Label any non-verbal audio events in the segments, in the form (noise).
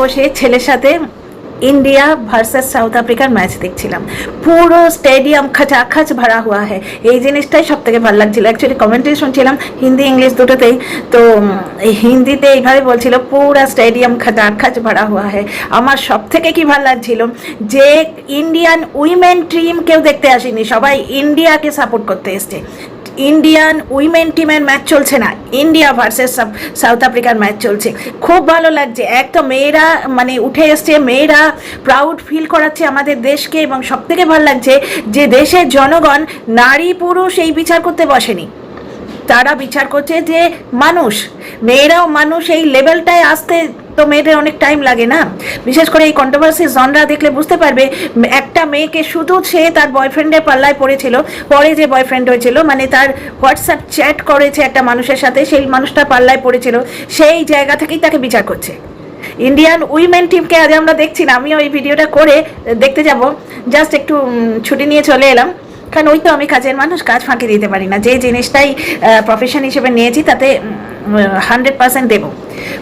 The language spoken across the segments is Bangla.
বসে ছেলের সাথে ইন্ডিয়া ভার্সেস সাউথ আফ্রিকার ম্যাচ দেখছিলাম। পুরো স্টেডিয়াম খাচাখাচ ভরা হুয়া হ্যাঁ এই জিনিসটাই সব থেকে ভালো লাগছিল। অ্যাকচুয়ালি কমেন্ট্রি শুনছিলাম হিন্দি, ইংলিশ দুটোতেই। তো হিন্দিতে এইভাবে বলছিল, পুরো স্টেডিয়াম খাচাখাচ ভরা হুয়া হ্যাঁ আমার সব থেকে কি ভালো লাগছিল, যে ইন্ডিয়ান উইমেন টিম কেউ দেখতে আসেনি। সবাই ইন্ডিয়াকে সাপোর্ট করতে এসছে। ইন্ডিয়ান উইমেন টিমের ম্যাচ চলছে না। ইন্ডিয়া ভার্সেস সাউথ আফ্রিকার ম্যাচ চলছে। খুব ভালো লাগছে। এক তো মেয়েরা মানে উঠে এসছে, মেয়েরা প্রাউড ফিল করাচ্ছে আমাদের দেশকে এবং সব থেকে ভালো লাগছে যে দেশের জনগণ নারী পুরুষ এই বিচার করতে বসেনি। তারা বিচার করছে যে মানুষ, মেয়েরাও মানুষ এই লেভেলটায় আসতে তো মেয়েদের অনেক টাইম লাগে না। বিশেষ করে এই কন্ট্রোভার্সি জনরা দেখলে বুঝতে পারবে, একটা মেয়েকে শুধু সে তার বয়ফ্রেন্ডের পাল্লায় পড়েছিল, পরে যে বয়ফ্রেন্ড হয়েছিল মানে তার হোয়াটসঅ্যাপ চ্যাট করেছে একটা মানুষের সাথে, সেই মানুষটা পাল্লায় পড়েছিল, সেই জায়গা থেকেই তাকে বিচার করছে। ইন্ডিয়ান উইমেন টিমকে আজ আমরা দেখছি না, আমিও এই ভিডিওটা করে দেখতে যাব। জাস্ট একটু ছুটি নিয়ে চলে এলাম। কারণ ওই তো আমি কাজের মানুষ, কাজ ফাঁকি দিতে পারি না। যে জিনিসটাই প্রফেশন হিসেবে নিয়েছি, তাতে হান্ড্রেড পার্সেন্ট দেবো।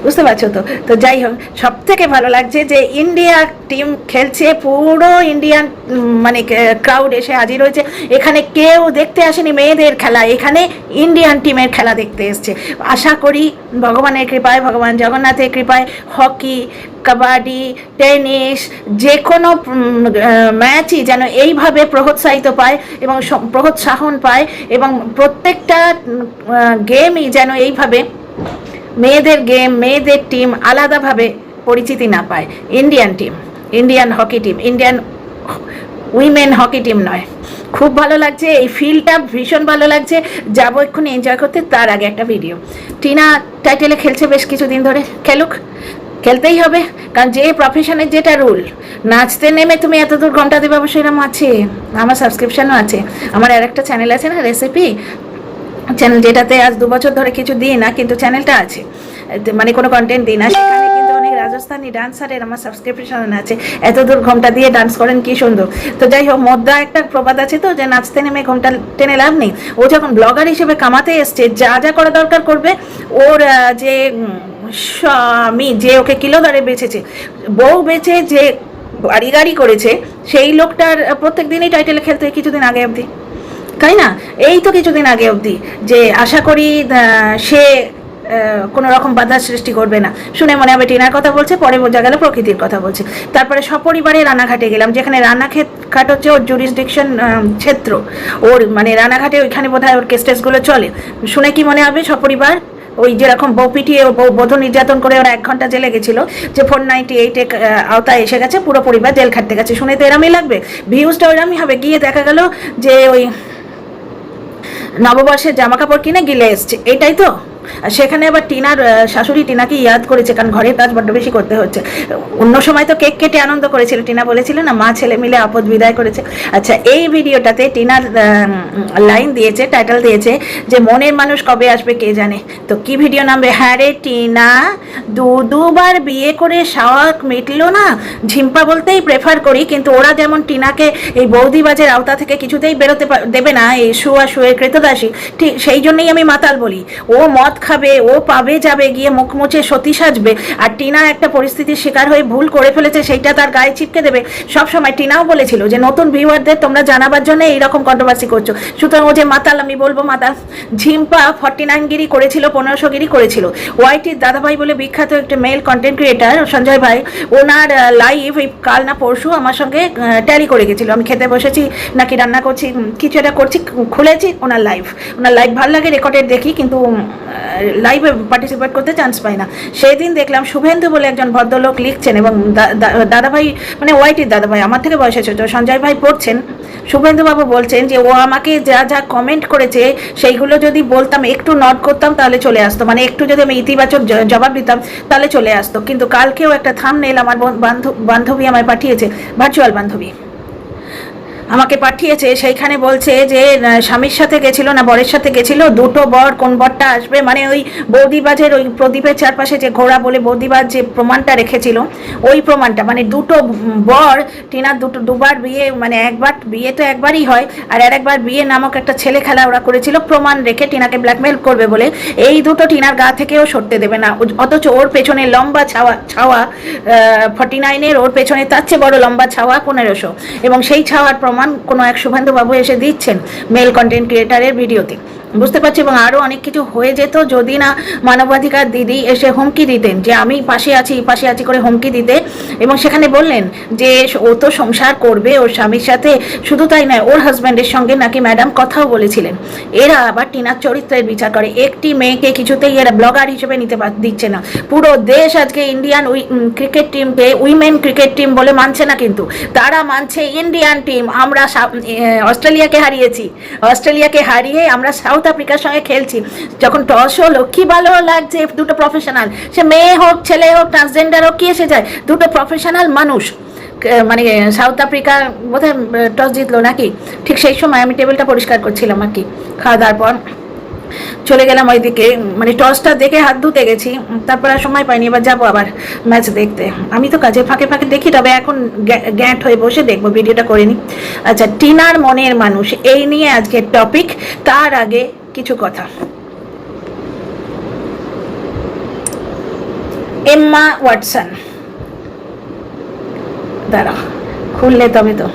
বুঝতে পারছ তো? তো যাই হোক সব থেকে ভালো লাগছে যে ইন্ডিয়া টিম খেলছে, পুরো ইন্ডিয়ান মানে ক্রাউড এসে হাজির হয়েছে। এখানে কেউ দেখতে আসেনি মেয়েদের খেলা, এখানে ইন্ডিয়ান টিমের খেলা দেখতে এসছে। আশা করি ভগবানের কৃপায়, ভগবান জগন্নাথের কৃপায়, হকি, কাবাডি, টেনিস যে কোনো ম্যাচই যেন এইভাবে প্রোৎসাহিত পায় এবং প্রোৎসাহন পায় এবং প্রত্যেকটা গেমই যেন এইভাবে মেয়েদের গেম, মেয়েদের টিম আলাদাভাবে পরিচিতি না পায়। Indian team Indian hockey team Indian women hockey team নয়। খুব ভালো লাগছে, এই ফিলটা ভীষণ ভালো লাগছে। যাব এক্ষুনি এনজয় করতে, তার আগে একটা ভিডিও টিনা টাইটেলে খেলছে বেশ কিছুদিন ধরে। খেলুক, খেলতেই হবে, কারণ যে প্রফেশনের যেটা রুল নাচতে নেমে তুমি এত দূর ঘণ্টা দেবে অবশ্যই এরকম আছে। আমার সাবস্ক্রিপশনও আছে। আমার আর একটা চ্যানেল আছে না রেসিপি চ্যানেল যেটাতে আজ দু বছর ধরে কিছু দিই না, কিন্তু চ্যানেলটা আছে। মানে কোনো কন্টেন্ট দিই না, সেখানে কিন্তু অনেক রাজস্থানি ডান্সারের আমার সাবস্ক্রিপশন আছে। এত দূর ঘোমটা দিয়ে ডান্স করেন কি সুন্দর। তো যাই হোক মধ্যা একটা প্রবাদ আছে তো, যে নাচতে নেমে ঘোমটা টেনে লাভ নেই। ও যখন ব্লগার হিসেবে কামাতে এসছে, যা যা করা দরকার করবে, ওর যে স্বামী, যে ওকে কিলো দরে বেচেছে বউ বেচে যে বাড়ি গাড়ি করেছে, সেই লোকটার প্রত্যেক দিনই টাইটেলে খেলতে কিছুদিন আগে অবধি। তাই না? এই তো কিছুদিন আগে অবধি যে আশা করি সে কোনো রকম বাধার সৃষ্টি করবে না। শুনে মনে হবে টিনার কথা বলছে, পরে বোঝা গেল প্রকৃতির কথা বলছে। তারপরে সপরিবারে রানাঘাটে গেলাম, যেখানে রান্নাঘাট ঘাট হচ্ছে ওর জুরিসডিকশন ক্ষেত্র। ওর মানে রানাঘাটে ওইখানে বোধ হয় ওর কেসটেসগুলো চলে। শুনে কি মনে হবে সপরিবার? ওই যেরকম বউ পিটিয়ে, বউ বধূ নির্যাতন করে ওরা এক ঘণ্টা জেলে গেছিল, যে ফোর নাইনটি এইটে আওতায় এসে গেছে, পুরো পরিবার জেল খাটতে গেছে। শুনে তো এরমই লাগবে। ভিউজটা ওইরমই হবে। গিয়ে দেখা গেল যে ওই নববর্ষের জামা কাপড় কিনে গিলে এসছে। এটাই তো? সেখানে আবার টিনার শাশুড়ি টিনাকে ইয়াদ করেছে, কারণ ঘরের কাজ বড্ড বেশি করতে হচ্ছে। অন্য সময় তো কেক কেটে আনন্দ করেছিল। টিনা বলেছিল, না, মা, ছেলে মিলে আপদ বিদায় করেছে। আচ্ছা এই ভিডিওটাতে টিনার লাইন দিয়েছে টাইটেল দিয়েছে যে, মনের মানুষ কবে আসবে কে জানে? তো কি ভিডিও নামবে? হ্যাঁ রে, টিনা, দু, দুবার বিয়ে করে শাওয়াক মিটলো না? ঝিম্পা বলতেই প্রেফার করি, কিন্তু ওরা যেমন টিনাকে এই বৌদিবাজের আওতা থেকে কিছুতেই বেরোতে দেবে না, এই শুয়া শুয়ে কৃতদাসী ঠিক সেই জন্যই আমি মাতাল বলি। ও মদ খাবে ও পাবে, যাবে, গিয়ে মুখ মুছে সতী সাজবে। আর টিনা একটা পরিস্থিতির শিকার হয়ে ভুল করে ফেলেছে, সেইটা তার গায়ে চিপকে দেবে। সব সময় টিনাও বলেছিল যে, নতুন ভিউয়ারদের তোমরা জানাবার জন্য এইরকম কন্ট্রোভার্সি করছ। সুতরাং ও যে মাতাল, আমি বলব মাতাল, ঝিম্পা ফর্টি নাইন গিরি করেছিল। পনেরোশো গিরি করেছিল ওয়াইটির দাদাভাই বলে বিখ্যাত একটা মেল কন্টেন্ট ক্রিয়েটার সঞ্জয় ভাই, ওনার লাইভ এই কাল না পরশু আমার সঙ্গে ট্যালি করে গেছিল। আমি খেতে বসেছি, নাকি রান্না করছি কিছু একটা করছি, খুলেছি, ওনার লাইভ ওনার লাইভ ভালো লাগে রেকর্ডেড দেখি, কিন্তু লাইভে পার্টিসিপেট করতে চান্স পাই না। সেই দিন দেখলাম শুভেন্দু বলে একজন ভদ্রলোক লিখছেন এবং দাদাভাই মানে ওয়াইটির দাদাভাই, আমার থেকে বয়সে ছোট সঞ্জয় ভাই পড়ছেন। শুভেন্দুবাবু বলছেন যে, ও আমাকে যা যা কমেন্ট করেছে, সেইগুলো যদি বলতাম, একটু নট করতাম, তাহলে চলে আসতো। মানে একটু যদি আমি ইতিবাচক জবাব দিতাম, তাহলে চলে আসতো। কিন্তু কালকেও একটা থাম নেল আমার বান্ধবী আমায় পাঠিয়েছে ভার্চুয়াল বান্ধবী। আমাকে পাঠিয়েছে, সেইখানে বলছে যে স্বামীর সাথে গেছিল না, বরের সাথে গেছিল, দুটো বর, কোন বরটা আসবে? মানে ওই বৌদিবাজের ওই প্রদীপের চারপাশে যে ঘোড়া বলে বৌদিবাজ যে প্রমাণটা রেখেছিল, ওই প্রমাণটা মানে দুটো বর, টিনার দুটো, দুবার বিয়ে মানে একবার, বিয়ে তো একবারই হয়, আর আর একবার বিয়ে নামক একটা ছেলে খেলা ওরা করেছিল, প্রমাণ রেখে টিনাকে ব্ল্যাকমেল করবে বলে, এই দুটো টিনার গা থেকেও সরতে দেবে না অথচ ওর পেছনে লম্বা ছাওয়া ছাওয়া ফর্টি নাইনের ওর পেছনে তার চেয়ে বড় লম্বা ছাওয়া পনেরোশো, এবং সেই ছাওয়ার প্রমাণ কোনো এক শুভেন্দুবাবু এসে দিচ্ছেন মেল কন্টেন্ট ক্রিয়েটারের ভিডিওতে। বুঝতে পারছি, এবং আরও অনেক কিছু হয়ে যেত যদি না মানবাধিকার দিদি এসে হুমকি দিতেন, যে আমি পাশে আছি পাশে আছি করে হুমকি দিতে। এবং সেখানে বললেন যে, ও তো সংসার করবে, ওর স্বামীর সাথে শুধু তাই নয়, ওর হাজব্যান্ডের সঙ্গে নাকি ম্যাডাম কথাও বলেছিলেন। এরা আবার টিনার চরিত্রের বিচার করে। একটি মেয়েকে কিছুতেই এরা ব্লগার হিসেবে নিতে দিচ্ছে না। পুরো দেশ আজকে ইন্ডিয়ান ক্রিকেট টিমকে উইমেন ক্রিকেট টিম বলে মানছে না কিন্তু। তারা মানছে ইন্ডিয়ান টিম আমরা অস্ট্রেলিয়াকে হারিয়েছি। অস্ট্রেলিয়াকে হারিয়ে আমরা সাউথ আফ্রিকার সঙ্গে খেলছি। যখন টস হলো, কি ভালো লাগছে, দুটো প্রফেশনাল সে মেয়ে হোক, ছেলে হোক ট্রান্সজেন্ডার হোক, কি এসে যায়, দুটো প্রফেশনাল মানুষ। মানে সাউথ আফ্রিকা বোধহয় টস জিতলো নাকি? ঠিক সেই সময় আমি টেবিলটা পরিষ্কার করছিলাম আর কি। খাওয়া দাওয়ার পর চলে গেলাম ওইদিকে মানে টসটা দেখে হাত ধুতে গেছি, তারপর আর সময় পাইনি, এবার যাব আবার ম্যাচ দেখতে। আমি তো কাজে ফাঁকে ফাঁকে দেখি, তবে এখন গ্যা- গ্যাট হয়ে বসে দেখব, ভিডিওটা করে নিই। আচ্ছা টিনার মনের মানুষ, এই নিয়ে আজকের টপিক তার আগে কিছু কথা। Emma Watson. দাঁড়া, খুললে তবে তো।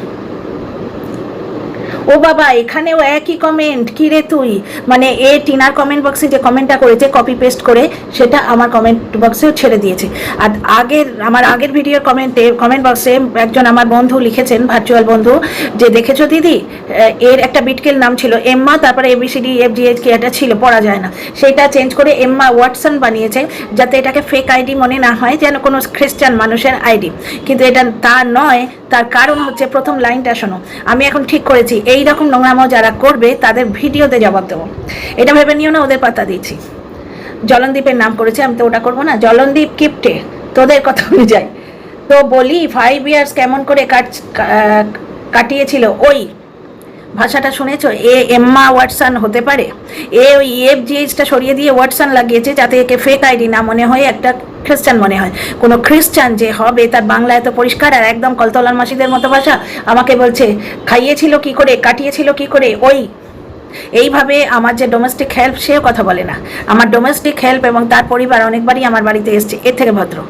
ও বাবা, এখানেও একই কমেন্ট কি রে তুই? মানে এ টিনার কমেন্ট বক্সে যে কমেন্টটা করেছে কপি পেস্ট করে, সেটা আমার কমেন্ট বক্সেও ছেড়ে দিয়েছে। আর আগের, আমার আগের ভিডিওর কমেন্টে কমেন্ট বক্সে একজন আমার বন্ধু লিখেছেন ভার্চুয়াল বন্ধু, যে দেখেছ দিদি এর একটা বিটকেল নাম ছিল, এম্মা, তারপরে এবিসিডি এফ জি এইচ কি এটা ছিল, পড়া যায় না। সেটা চেঞ্জ করে এম্মা ওয়াটসন বানিয়েছে, যাতে এটাকে ফেক আইডি মনে না হয়, যেন কোনো খ্রিস্টান মানুষের আইডি কিন্তু এটা তা নয়, তার কারণ হচ্ছে প্রথম লাইনটা শোনো। আমি এখন ঠিক করেছি, এই রকম নোংরামো যারা করবে, তাদের ভিডিওতে জবাব দেবো। এটা ভেবে নিও না, ওদের পাতা দিয়েছি। জলনদীপের নাম করেছে, আমি তো ওটা করব না। জলনদীপ কিপটে, তোদের কথা অনুযায়ী। তো বলি ফাইভ ইয়ার্স কেমন করে কাট কাটিয়েছিল, ওই ভাষাটা শুনেছ? এ এম্মা ওয়াটসন হতে পারে। এ ওই এফ জিএইচটা সরিয়ে দিয়ে ওয়াটসন লাগিয়েছে যাতে একে ফেক আইডি না মনে হয়, একটা খ্রিস্টান মনে হয়। কোনো খ্রিস্টান যে হবে, তার বাংলা এত পরিষ্কার আর একদম কলতলার মাসিদের মতো ভাষা, আমাকে বলছে, খাইয়েছিল কি করে? কাটিয়েছিল কি করে? ওই। এইভাবে আমার যে ডোমেস্টিক হেল্প সেও কথা বলে না। আমার ডোমেস্টিক হেল্প এবং তার পরিবার অনেকবারই আমার বাড়িতে এসছে। এর থেকে ভদ্র।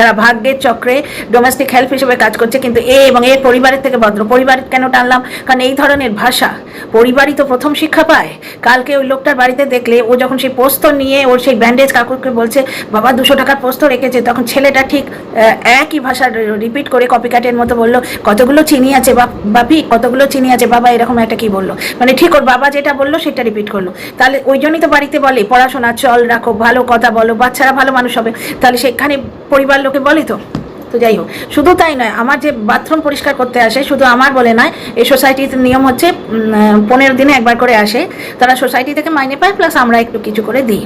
তারা ভাগ্যের চক্রে ডোমেস্টিক হেল্প হিসেবে কাজ করছে, কিন্তু এ এবং এর পরিবারের থেকে ভদ্র। পরিবার কেন টানলাম? কারণ এই ধরনের ভাষা পরিবারই তো প্রথম শিক্ষা পায়। কালকে ওই লোকটার বাড়িতে দেখলে ও যখন সেই পোস্ত নিয়ে ওর সেই ব্যান্ডেজ কাকুকে বলছে, বাবা, দুশো টাকার পোস্ত রেখেছে। তখন ছেলেটা ঠিক একই ভাষা রিপিট করে কপিকাটের মতো বলল, কতগুলো চিনি আছে বাপি কতগুলো চিনি আছে? বাবা, এরকম একটা কি বলল? মানে ঠিক ওর বাবা যেটা বলল, সেটা রিপিট করল। তাহলে ওই জন্যই তো বাড়িতে বলে, পড়াশোনা, চল রাখো, ভালো কথা বলো, বাচ্চারা ভালো মানুষ হবে। তাহলে সেখানে পরিবার লোকে বলে তো? তো যাই হোক, শুধু তাই নয়, আমার যে বাথরুম পরিষ্কার করতে আসে, শুধু আমার বলে নয়, এই সোসাইটিতে নিয়ম হচ্ছে পনেরো দিনে একবার করে আসে। তারা সোসাইটি থেকে মাইনে পায় প্লাস আমরা একটু কিছু করে দিই।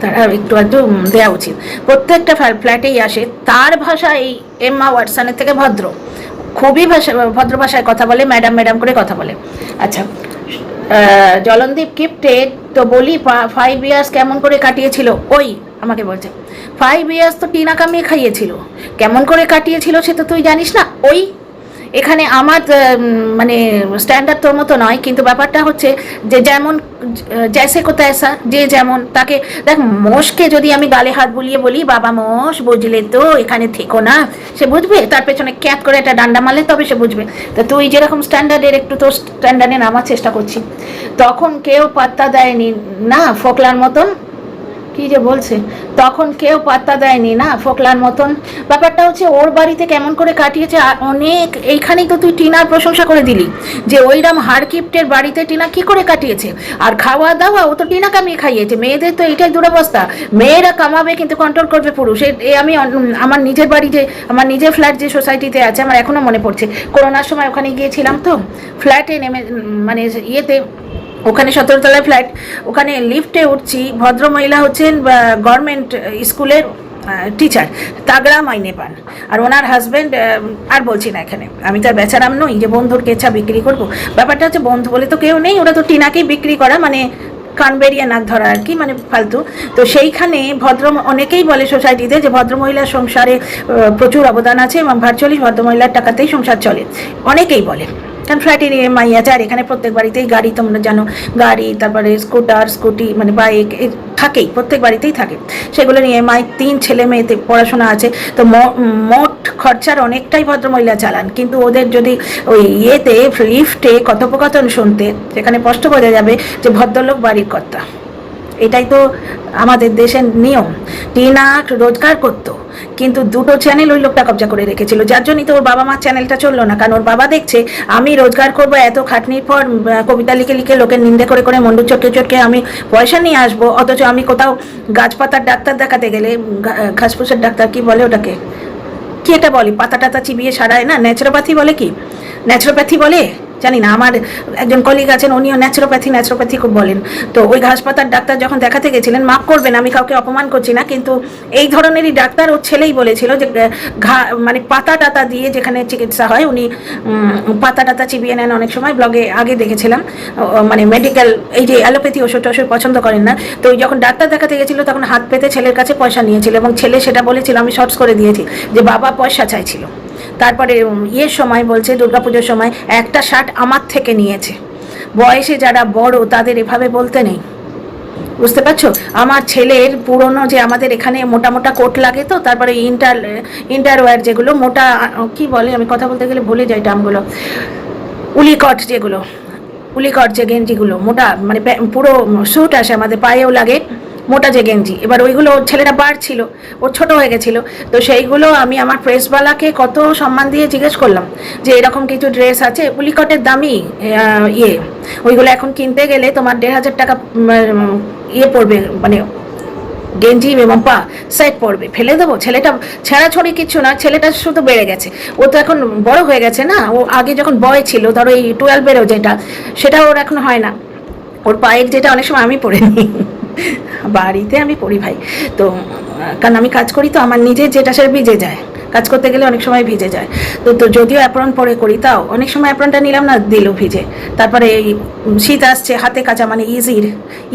তারা একটু একটু দেওয়া উচিত। প্রত্যেকটা ফ্ল্যাটেই আসে। তার ভাষা এই এম্মা ওয়াটসনের থেকে ভদ্র। খুবই ভাষা, ভদ্র ভাষায় কথা বলে ম্যাডাম ম্যাডাম করে কথা বলে। আচ্ছা জলনদীপ কিপ্টে তো বলি ফাইভ ইয়ার্স কেমন করে কাটিয়েছিল? ওই আমাকে বলছে ফাইভ ইয়ার্স তো টিনা কামিয়ে খাইয়েছিল। কেমন করে কাটিয়েছিল সে তো তুই জানিস না? ওই এখানে আমার মানে স্ট্যান্ডার্ড তোর মতো নয়, কিন্তু ব্যাপারটা হচ্ছে যে যেমন জ্যাসে কো তৈসা যে যেমন তাকে, দেখ, মোষকে যদি আমি গালে হাত বুলিয়ে বলি, বাবা মোষ, বুঝলে তো, এখানে থেকো না। সে বুঝবে, তার পেছনে ক্যাপ করে একটা ডান্ডা মারলে তবে সে বুঝবে। তা তুই যেরকম স্ট্যান্ডার্ডের একটু তোর স্ট্যান্ডার্ডে নামার চেষ্টা করছি তখন কেউ পাত্তা দেয়নি, না, ফোকলার মতন। কি যে বলছে? তখন কেউ পাত্তা দেয়নি না ফোকলার মতন? ব্যাপারটা হচ্ছে ওর বাড়িতে কেমন করে কাটিয়েছে অনেক, এইখানেই তো তুই টিনার প্রশংসা করে দিলি। যে ওইরাম হারকিপ্টের বাড়িতে টিনা কি করে কাটিয়েছে? আর খাওয়া দাওয়া ও তো টিনা কামিয়ে খাইয়েছে, মেয়েদের তো এইটাই দুরবস্থা। মেয়েরা কামাবে কিন্তু কন্ট্রোল করবে পুরুষ। এ- আমি আমার নিজের বাড়ি যে, আমার নিজের ফ্ল্যাট যে সোসাইটিতে আছে, আমার এখনও মনে পড়ছে। করোনার সময় ওখানে গিয়েছিলাম তো ফ্ল্যাটে নেমে মানে ইয়েতে ওখানে সতেরোতলায় ফ্ল্যাট। ওখানে লিফটে উঠছি। ভদ্র মহিলা হচ্ছেন গভর্নমেন্ট স্কুলের টিচার তাগড়া মাইনে পান আর ওনার হাজব্যান্ড আর বলছি না এখানে। আমি তো আর বেচারাম নই যে বন্ধুর কেঁচা বিক্রি করব। ব্যাপারটা হচ্ছে বন্ধু বলে তো কেউ নেই। ওরা তো টিনাকেই বিক্রি করা মানে কান বেরিয়ে নাক ধরা আর কি মানে ফালতু। তো সেইখানে ভদ্র অনেকেই বলে সোসাইটিতে যে ভদ্রমহিলার সংসারে প্রচুর অবদান আছে এবং ভার্চুয়ালি ভদ্রমহিলার টাকাতেই সংসার চলে। অনেকেই বলে। কারণ ফ্ল্যাটে নিয়ে আছে আর এখানে প্রত্যেক বাড়িতেই গাড়ি, তোমরা জানো, গাড়ি, তারপরে স্কুটার স্কুটি মানে বাইক থাকেই, প্রত্যেক বাড়িতেই থাকে। সেগুলো নিয়ে মায়ের তিন ছেলে মেয়েতে পড়াশোনা আছে। তো মোট খরচার অনেকটাই ভদ্রমহিলা চালান। কিন্তু ওদের যদি ওই ইয়েতে লিফটে কথোপকথন শুনতে, সেখানে স্পষ্ট বোঝা যাবে যে ভদ্রলোক বাড়ির কর্তা। এটাই তো আমাদের দেশের নিয়ম। টিনা রোজগার করতো। কিন্তু দুটো চ্যানেল ওই লোকটা কবজা করে রেখেছিল। যার জন্যই তো ওর বাবা মার চ্যানেলটা চলল না। কারণ ওর বাবা দেখছে, আমি রোজগার করব, এত খাটনির পর কবিতা লিখে লিখে লোকের নিন্দে করে করে মন্ডু চটকে চটকে আমি পয়সা নিয়ে আসব। অথচ আমি কোথাও গাছপাতার ডাক্তার দেখাতে গেলে ঘাসফুসের ডাক্তার কি বলে ওটাকে? কি এটা বলে? পাতা টাতা চিবিয়ে সারায় না? ন্যাচুরোপ্যাথি বলে কি? ন্যাচুরোপ্যাথি বলে? জানি না, আমার একজন কলিগ আছেন, উনিও ন্যাচুরোপ্যাথি ন্যাচুরোপ্যাথি খুব বলেন। তো ওই ঘাসপাতার ডাক্তার যখন দেখাতে গেছিলেন, মাফ করবেন, আমি কাউকে অপমান করছি না, কিন্তু এই ধরনেরই ডাক্তার ওর ছেলেই বলেছিল যে ঘা মানে পাতা টাতা দিয়ে যেখানে চিকিৎসা হয়, উনি পাতা টাতা চিবিয়ে নেন অনেক সময় ব্লগে আগে দেখেছিলাম মানে মেডিকেল এই যে অ্যালোপ্যাথি ওষুধ টষুধ পছন্দ করেন না, তো ওই যখন ডাক্তার দেখাতে গেছিল, তখন হাত পেতে ছেলের কাছে পয়সা নিয়েছিল এবং ছেলে সেটা বলেছিল, আমি শর্টস করে দিয়েছি, যে বাবা পয়সা চাইছিল। তারপরে ইয়ের সময় বলছে, দুর্গাপুজোর সময়, একটা শার্ট আমার থেকে নিয়েছে। বয়সে যারা বড়, তাদের এভাবে বলতে নেই। বুঝতে পারছ? আমার ছেলের পুরনো যে আমাদের এখানে মোটা মোটা কোট লাগে তো, তারপরে ইন্টার, ইন্টারওয়্যার যেগুলো, মোটা কি বলে, আমি কথা বলতে গেলে ভুলে যাই টামগুলো উলিকট যেগুলো, উলিকট যে গেঞ্জিগুলো, মোটা মানে পুরো স্যুট আসে আমাদের, পায়েও লাগে। মোটা যে গেঞ্জি। এবার ওইগুলো ওর ছেলেটা বার ছিল ও ছোট হয়ে গেছিল। তো সেইগুলো আমি আমার প্রেসওয়ালাকে কত সম্মান দিয়ে জিজ্ঞেস করলাম যে এরকম কিছু ড্রেস আছে উলিকটের দামি ইয়ে। ওইগুলো এখন কিনতে গেলে তোমার দেড় হাজার টাকা ইয়ে পড়বে মানে গেঞ্জি এবং পা, সেট পড়বে। ফেলে দেবো? ছেলেটা ছেঁড়াছড়ি কিছু না, ছেলেটা শুধু বেড়ে গেছে। ও তো এখন বড় হয়ে গেছে না? ও আগে যখন বয় ছিল, ধরো এই টুয়েলভেরও যেটা, সেটা ওর এখন হয় না। ওর পায়ের যেটা অনেক সময় আমি পরে নিই। বাড়িতে আমি পড়ি ভাই। তো, কারণ আমি কাজ করি তো আমার নিজের যেটা সেটা ভিজে যায়। কাজ করতে গেলে অনেক সময় ভিজে যায়। তো তো যদিও অ্যাপ্রন পরে করি, তাও অনেক সময় অ্যাপ্রনটা নিলাম না দিল ভিজে। তারপরে এই শীত আসছে, হাতে কাঁচা মানে ইজির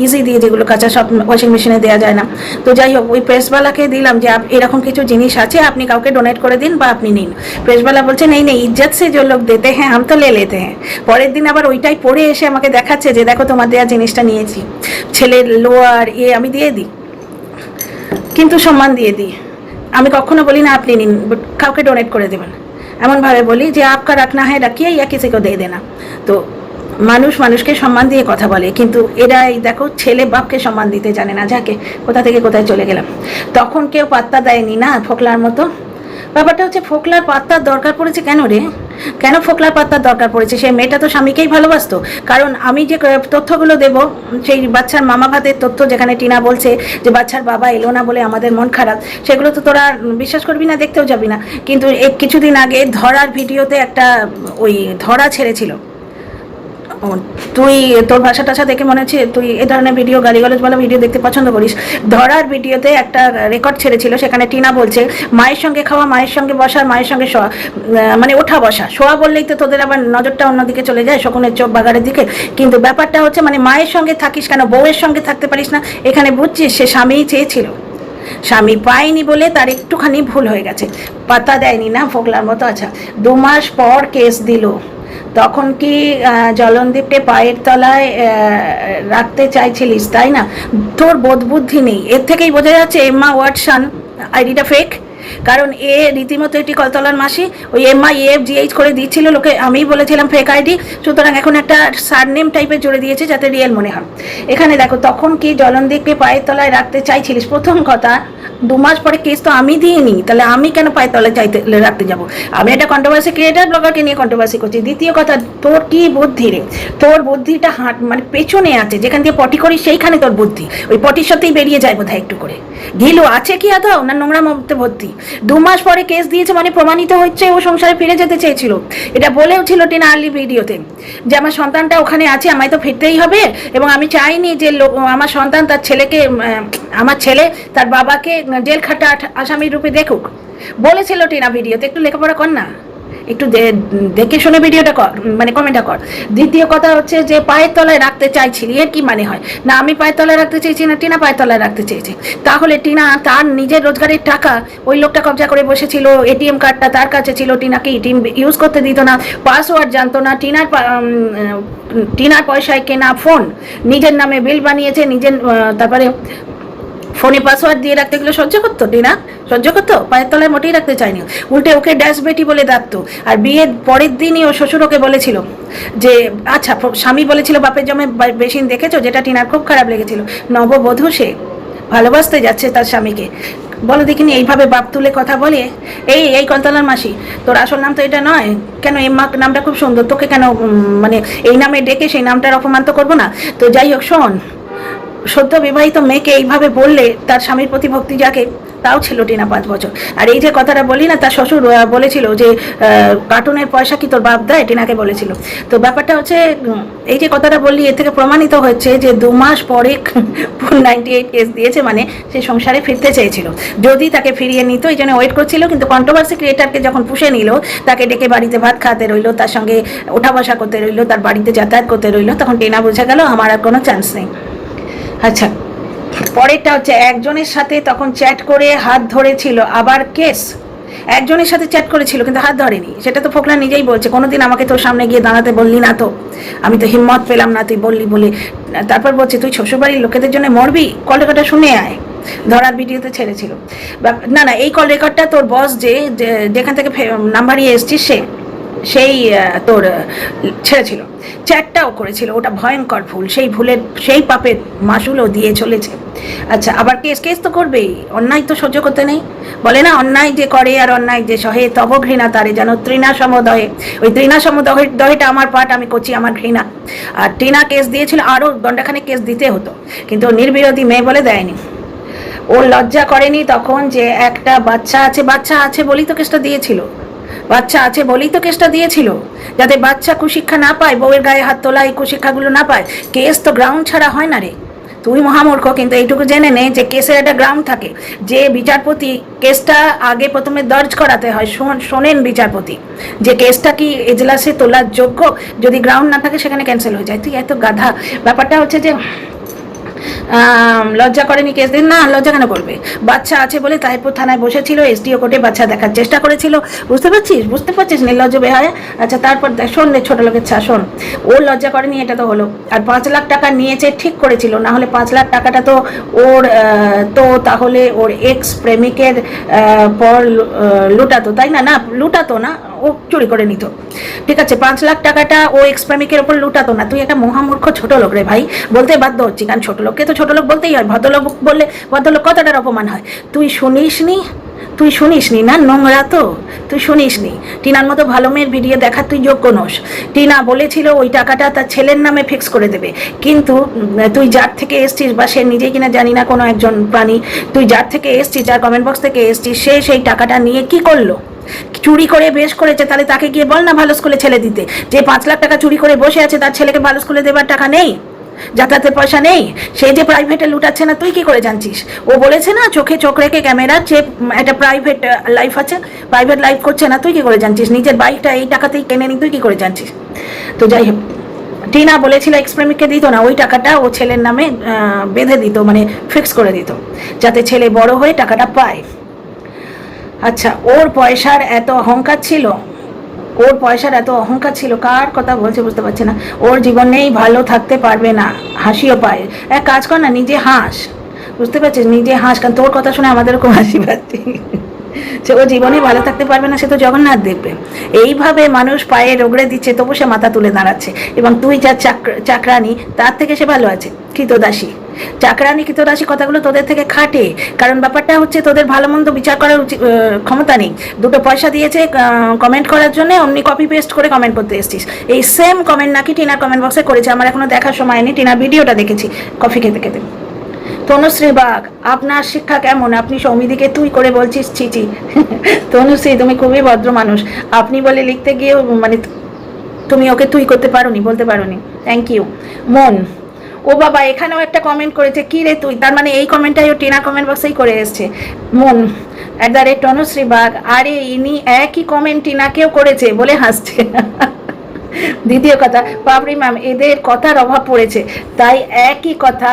ইজি দিয়ে যেগুলো কাঁচা সব ওয়াশিং মেশিনে দেওয়া যায় না। তো যাই হোক, ওই প্রেসওয়ালাকে দিলাম যে এরকম কিছু জিনিস আছে, আপনি কাউকে ডোনেট করে দিন বা আপনি নিন। প্রেসওয়ালা বলছে, নেই নেই, ইজ্জত সে যে লোক দেতে হ্যাঁ হাম তো লে লেতে হ্যাঁ। পরের দিন আবার ওইটাই পরে এসে আমাকে দেখাচ্ছে যে, দেখো, তোমার দেওয়া জিনিসটা নিয়েছি। ছেলের লোয়ার ইয়ে আমি দিয়ে দিই, কিন্তু সম্মান দিয়ে দিই। আমি কখনো বলি না আপনি নিন কাউকে ডোনেট করে দেবেন। এমনভাবে বলি যে, আপকা রাখনা হ্যাঁ রাখিয়ে ইয়া কিসিকে দিয়ে দেনা? তো মানুষ মানুষকে সম্মান দিয়ে কথা বলে, কিন্তু এরা এই দেখো ছেলে বাপকে সম্মান দিতে জানে না, যাকে কোথা থেকে কোথায় চলে গেলাম। তখন কেউ পাত্তা দেয়নি না, ফোকলার মতো? ব্যাপারটা হচ্ছে ফোকলার পাত্তার দরকার পড়েছে কেন রে? কেন ফোকলার পাত্তার দরকার পড়েছে? সেই মেয়েটা তো স্বামীকেই ভালোবাসতো। কারণ আমি যে তথ্যগুলো দেব, সেই বাচ্চার মামা ভাতের তথ্য যেখানে টিনা বলছে যে বাচ্চার বাবা এলো না বলে আমাদের মন খারাপ, সেগুলো তো তোরা বিশ্বাস করবি না, দেখতেও যাবি না। কিন্তু কিছুদিন আগে ধরার ভিডিওতে একটা ওই ধরা ছেড়েছিল। তুই তোর ভাষা টাষা দেখে মনে হচ্ছে তুই এ ধরনের ভিডিও গালিগালাজ বলা ভিডিও দেখতে পছন্দ করিস। ধরার ভিডিওতে একটা রেকর্ড ছেড়েছিল, সেখানে টিনা বলছে, মায়ের সঙ্গে খাওয়া, মায়ের সঙ্গে বসা, মায়ের সঙ্গে শোয়া। মানে ওঠা বসা। শোয়া বললেই তো তোদের আবার নজরটা অন্যদিকে চলে যায়, শকুনের চোখ বাগারের দিকে। কিন্তু ব্যাপারটা হচ্ছে মানে মায়ের সঙ্গে থাকিস কেন? বউয়ের সঙ্গে থাকতে পারিস না। এখানে বুঝছিস, সে স্বামীই চেয়েছিল। স্বামী পায়নি বলে তার একটুখানি ভুল হয়ে গেছে। পাতা দেয়নি না ফোকলার মতো আচ্ছা। দু মাস পর কেস দিল। তখন কি আহ, জলনদীপকে পায়ের তলায় রাখতে চাইছিলিস তাই না? তোর বোধ বুদ্ধি নেই। এর থেকেই বোঝা যাচ্ছে এম্মা ওয়াটসন আইডিটা ফেক কারণ এ রীতিমতো একটি কলতলার মাসি। ওই এমআই এফ জিএইচ করে দিচ্ছিল লোকে আমি বলেছিলাম ফেক আইডি। সুতরাং এখন একটা সারনেম টাইপের জুড়ে দিয়েছে যাতে রিয়েল মনে হয়। এখানে দেখো তখন কি জলনদীপকে পায়ের তলায় রাখতে চাইছিলিস? প্রথম কথা দু মাস পরে কেস তো আমি দিইনি, তাহলে আমি কেন পায়ের তলায় চাইতে রাখতে যাব? আমি একটা কন্ট্রোভার্সি ক্রিয়েটার ব্লগারকে নিয়ে কন্ট্রোভার্সি করছি। দ্বিতীয় কথা, তোর কি বুদ্ধি রে? তোর বুদ্ধিটা হাঁট মানে পেছনে আছে, যেখান দিয়ে পটি করিস, সেইখানে তোর বুদ্ধি। ওই পটির সাথেই বেরিয়ে যায় বোধহয় একটু করে। ঘিলু আছে কি আদৌ? না নোংরা মধ্যে ভর্তি দু মাস পরে কেস দিয়েছে মানে প্রমাণিত হচ্ছে ও সংসারে ফিরে যেতে চেয়েছিল। এটা বলেও ছিল টিনা আর্লি ভিডিওতে যে আমার সন্তানটা ওখানে আছে, আমায় তো ফিরতেই হবে। এবং আমি চাইনি যে আমার সন্তান তার ছেলেকে আমার ছেলে তার বাবাকে জেল খাটা আসামির রূপে দেখুক। বলেছিল টিনা ভিডিওতে, একটু লেখাপড়া কর না। একটু দেখে শুনে ভিডিওটা কর মানে কমেন্টটা কর। দ্বিতীয় কথা হচ্ছে যে পায়ের তলায় রাখতে চাইছিলি, এর কি মানে হয়? না, আমি পায়ের তলায় রাখতে চেয়েছি না, টিনা পায়ের তলায় রাখতে চেয়েছি। তাহলে টিনা তার নিজের রোজগারের টাকা ওই লোকটা কবজা করে বসেছিল, এটিএম কার্ডটা তার কাছে ছিল, টিনাকে এটিএম ইউজ করতে দিত না পাসওয়ার্ড জানতো না, টিনার টিনার পয়সায় কেনা ফোন নিজের নামে বিল বানিয়েছে, নিজের তারপরে ফোনে পাসওয়ার্ড দিয়ে রাখতে গেলে সহ্য করতো, টিনা? সহ্য করতো? পায়ের তলায় মোটেই রাখতে চায়নি। উল্টে ওকে ড্যাশ বেটি বলে ডাকতো। আর বিয়ের পরের দিনই ও শ্বশুর ওকে বলেছিল যে আচ্ছা স্বামী বলেছিল বাপের জমে বেশিন দেখেছ? যেটা টিনার খুব খারাপ লেগেছিল। নববধূ সে ভালোবাসতে যাচ্ছে তার স্বামীকে। বলো দেখিনি, এইভাবে বাপ তুলে কথা বলে, এই এই কন্তলার মাসি, তোর আসল নাম তো এটা নয়। কেন এই মা নামটা খুব সুন্দর? তোকে কেন মানে এই নামে ডেকে সেই নামটার অপমান তো করব না? তো যাই হোক, শোন সদ্য বিবাহিত মেয়েকে এইভাবে বললে তার স্বামীর প্রতি ভক্তি যাকে তাও ছিল টিনা পাঁচ বছর। আর এই যে কথাটা বলি না, তার শ্বশুর বলেছিল যে কার্টুনের পয়সা কি তোর বাপ দেয়? টিনাকে বলেছিল। তো ব্যাপারটা হচ্ছে এই যে কথাটা বললি, এর থেকে প্রমাণিত হচ্ছে যে দু মাস পরে নাইনটি এইট কেস দিয়েছে মানে সে সংসারে ফিরতে চেয়েছিল। যদি তাকে ফিরিয়ে নিত, এই জন্য ওয়েট করছিল, কিন্তু কন্ট্রোভার্সি ক্রিয়েটারকে যখন পুষে নিল, তাকে ডেকে বাড়িতে ভাত খাওয়াতে রইল, তার সঙ্গে ওঠা বসা করতে রইল, তার বাড়িতে যাতায়াত করতে রইল, তখন টিনা বোঝা গেল, আমার আর কোনো চান্স নেই। আচ্ছা পরেরটা হচ্ছে একজনের সাথে তখন চ্যাট করে হাত ধরেছিল, আবার কেস। একজনের সাথে চ্যাট করেছিল, কিন্তু হাত ধরেনি। সেটা তো ফোকলা নিজেই বলছে, কোনোদিন আমাকে তোর সামনে গিয়ে দাঁড়াতে বললি না তো। আমি তো হিম্মত পেলাম না, তুই বললি বলে। তারপর বলছে, তুই শ্বশুরবাড়ির লোকেদের জন্য মরবি? কল রেকর্ডটা শুনে আয়। ধরার ভিডিওতে ছেড়েছিল। না না, এই কল রেকর্ডটা তোর বস যে যেখান থেকে নাম্বার নিয়ে এসছিস সে। সেই তোর ছেড়েছিল। চ্যাটটাও করেছিল, ওটা ভয়ঙ্কর ভুল। সেই ভুলের, সেই পাপের মাসুলও দিয়ে চলেছে। আচ্ছা আবার কেস কেস তো করবেই। অন্যায় তো সহ্য করতে নেই। বলে না, অন্যায় যে করে আর অন্যায় যে সহে, তব ঘৃণা তারে যেন তৃণা সমদহে। ওই তৃণা সমদহের দহেটা আমার পাট আমি করছি আমার ঘৃণা। আর টিনা কেস দিয়েছিল, আরও দণ্ডখানে কেস দিতে হতো। কিন্তু নির্বিরোধী মেয়ে বলে দেয়নি। ও লজ্জা করেনি তখন যে একটা বাচ্চা আছে বাচ্চা আছে বলেই তো কেসটা দিয়েছিল। বাচ্চা আছে বলেই তো কেসটা দিয়েছিল। যাতে বাচ্চা কুশিক্ষা না পায়, বউয়ের গায়ে হাত তোলা এই কুশিক্ষাগুলো না পায়, কেস তো গ্রাউন্ড ছাড়া হয় না রে। তুই মহামূর্খ, কিন্তু এইটুকু জেনে নে যে কেসের একটা গ্রাউন্ড থাকে। যে বিচারপতি কেসটা আগে প্রথমে দর্জ করাতে হয়, শোন- শোনেন বিচারপতি, যে কেসটা কি এজলাসে তোলার যোগ্য? যদি গ্রাউন্ড না থাকে, সেখানে ক্যান্সেল হয়ে যায়। তুই এত গাধা। ব্যাপারটা হচ্ছে যে লজ্জা করেনি কেস দিন? না লজ্জা কেন করবে? বাচ্চা আছে বলে তাইপুর থানায় বসেছিল এসডিও কোর্টে বাচ্চা দেখার চেষ্টা করেছিল। বুঝতে পারছিস? বুঝতে পারছিস নির্লজ্জ বেহায়? আচ্ছা তারপর দেখ, শোন রে ছোটো লোকের ছা শোন। ও লজ্জা করেনি এটা তো হলো। আর পাঁচ লাখ টাকা নিয়েছে ঠিক করেছিল। না হলে পাঁচ লাখ টাকাটা তো ওর তো তাহলে ওর এক্স প্রেমিকের পর লুটাতো তাই না? না লুটাতো না। চুরি করে নিত। ঠিক আছে, পাঁচ লাখ টাকাটা ও এক্স প্রেমিকের ওপর লুটাতো না। তুই একটা মহামূর্খ ছোট লোক রে ভাই, বলতে বাধ্য হচ্ছি। কারণ ছোট লোককে তো ছোট লোক বলতেই হয়, ভদ্রলোক বললে ভদ্রলোক কতটার অপমান হয়? তুই শুনিস নি তুই শুনিস নি না নোংরা তো? তুই শুনিস নি টিনার মতো ভালো মেয়ের ভিডিও দেখার তুই যোগ্য নোস। টিনা বলেছিল ওই টাকাটা তার ছেলের নামে ফিক্স করে দেবে। কিন্তু তুই যার থেকে এসছিস বা সে নিজেই কিনা জানি না কোনো একজন প্রাণী, তুই যার থেকে এসছিস, যার কমেন্ট বক্স থেকে এসছিস, সে সেই টাকাটা নিয়ে কি করল? চুরি করে বেশ করেছে, তাহলে তাকে গিয়ে বল না ভালো স্কুলে ছেলে দিতে। যে পাঁচ লাখ টাকা চুরি করে বসে আছে, তার ছেলেকে ভালো স্কুলে দেবার টাকা নেই, যাতায়াতের পয়সা নেই, সে যে প্রাইভেটে লুটাচ্ছে না, তুই কি করে জানছিস? ও বলেছে না, চোখে চোখ রেখে ক্যামেরা যে একটা প্রাইভেট লাইফ আছে প্রাইভেট লাইফ করছে না, তুই কি করে জানছিস? নিজের বাইকটা এই টাকাতেই কেনে নি, তুই কি করে জানছিস? তো যাই হোক, টিনা বলেছিল এক্সপ্রেমিককে দিত না, ওই টাকাটা ও ছেলের নামে বেঁধে দিত মানে ফিক্স করে দিত, যাতে ছেলে বড় হয়ে টাকাটা পায়। আচ্ছা ওর পয়সার এত অহংকার ছিল? ওর পয়সার এত অহংকার ছিল? কার কথা বলছে বুঝতে পারছে না। ওর জীবনেই ভালো থাকতে পারবে না। হাসিও পায়। এক কাজ কর না, নিজে হাস। বুঝতে পারছিস? নিজে হাস। কারণ তোর কথা শুনে আমাদের খুব হাসি পাচ্ছে। সে ও জীবনে ভালো থাকতে পারবে না, সে তো জগন্নাথ দেখবে। এইভাবে মানুষ পায়ে রগড়ে দিচ্ছে, তবু সে মাথা তুলে দাঁড়াচ্ছে। এবং তুই যা চাকর- চাকরানি, তার থেকে সে ভালো আছে। কৃতদাসী। চাকরানি কৃতদাসী কথাগুলো তোদের থেকে খাটে? কারণ ব্যাপারটা হচ্ছে তোদের ভালো মন্দ বিচার করার ক্ষমতা নেই। দুটো পয়সা দিয়েছে কমেন্ট করার জন্য, অমনি কপি পেস্ট করে কমেন্ট করতে এসেছিস। এই সেম কমেন্ট নাকি টিনার কমেন্ট বক্সে করেছে, আমার এখনও দেখার সময় নেই টিনার ভিডিওটা দেখেছি। কফি খেতে খেতে। তনুশ্রী বাঘ আপনার শিক্ষা কেমন? আপনি সৌমিদিকে তুই করে বলছিস চিচি (laughs) তনুশ্রী, তুমি খুবই ভদ্র মানুষ। আপনি বলে লিখতে গিয়েও মানে তুমি ওকে তুই করতে পারোনি, বলতে পারোনি। থ্যাংক ইউ মন ও বাবা, এখানেও একটা কমেন্ট করেছে, কি রে তুই? তার মানে এই কমেন্টটাই ও টিনা কমেন্ট বক্সেই করে এসছে। মন at the rate Tanushree Bag, আরে, ইনি একই কমেন্ট টিনাকেও করেছে, বলে হাসছে। (laughs) দ্বিতীয় কথা পাপড়ি ম্যাম এদের কথার অভাব পড়েছে, তাই একই কথা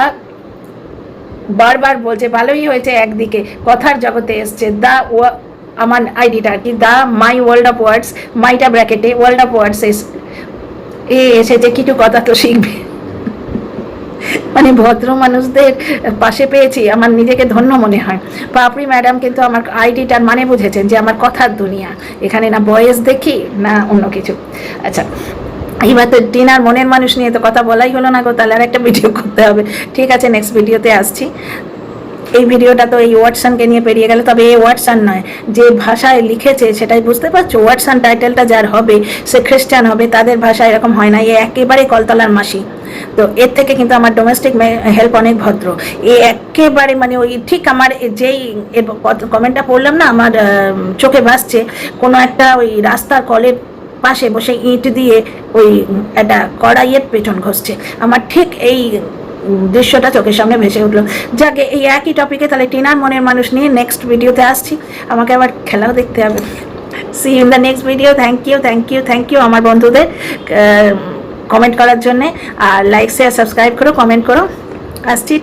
বারবার বলছে, ভালোই হয়েছে একদিকে, কথার জগতে এসছে, দা আমার আইডিটা আর কি, the my world of words মাইটা ব্র্যাকেটে ওয়ার্ল্ড অফ ওয়ার্ডস এস, এ এসেছে, কিছু কথা তো শিখবে। মানে ভদ্র মানুষদের পাশে পেয়েছি, আমার নিজেকে ধন্য মনে হয়। পাপড়ি ম্যাডাম কিন্তু আমার আইডিটার মানে বুঝেছেন যে আমার কথার দুনিয়া। এখানে না বয়েস দেখি, না অন্য কিছু। আচ্ছা এইবার তো ডিনার মনের মানুষ নিয়ে তো কথা বলাই হলো না গো, তাহলে আর একটা ভিডিও করতে হবে। ঠিক আছে নেক্সট ভিডিওতে আসছি। এই ভিডিওটা তো এই ওয়াটসনকে নিয়ে পেরিয়ে গেল, তবে এই ওয়াটসন নয়। যে ভাষায় লিখেছে সেটাই বুঝতে পারছ? ওয়াটসন টাইটেলটা যার হবে, সে খ্রিস্টান হবে, তাদের ভাষা এরকম হয় না, এ একেবারে কলতলার মাসি। তো এর থেকে কিন্তু আমার ডোমেস্টিক হেল্প অনেক ভদ্র। এ একেবারে মানে ওই ঠিক আমার যেই কমেন্টটা পড়লাম না, আমার চোখে ভাসছে, কোনো একটা ওই রাস্তার কলের পাশে বসে ইট দিয়ে ওই একটা কড়াইয়ের পেছন ঘষছে। আমার ঠিক এই দৃশ্যটা চোখের সামনে ভেসে উঠল। যাকে, এই একই টপিকে তাহলে টিনার মনের মানুষ নিয়ে নেক্সট ভিডিওতে আসছি। আমাকে আবার খেলাও দেখতে হবে। See in the next video thank you thank you thank you আমার বন্ধুদের কমেন্ট করার জন্যে। আর লাইক শেয়ার সাবস্ক্রাইব করো কমেন্ট করো। আসছি।